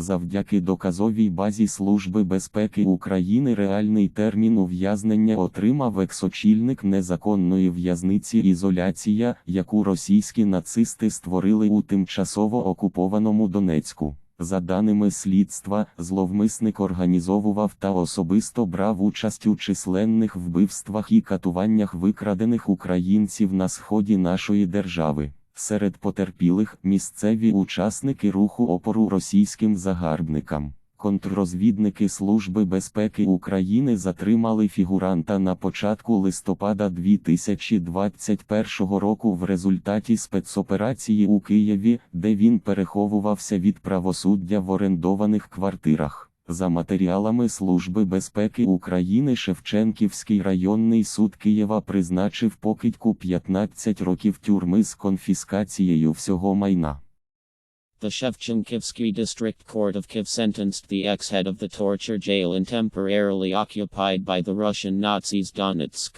Завдяки доказовій базі Служби безпеки України реальний термін ув'язнення отримав ексочільник незаконної в'язниці ізоляція, яку російські нацисти створили у тимчасово окупованому Донецьку. За даними слідства, зловмисник організовував та особисто брав участь у численних вбивствах і катуваннях викрадених українців на сході нашої держави. Серед потерпілих місцеві учасники руху опору російським загарбникам. Контррозвідники Служби безпеки України затримали фігуранта на початку листопада 2021 року в результаті спецоперації у Києві, де він переховувався від правосуддя в орендованих квартирах. За матеріалами Служби безпеки України Шевченківський районний суд Києва призначив покидьку 15 років тюрми з конфіскацією всього майна. The Shevchenkivsky District Court of Kiev sentenced the ex-head of the torture jail in temporarily occupied by the Russian Nazis Donetsk.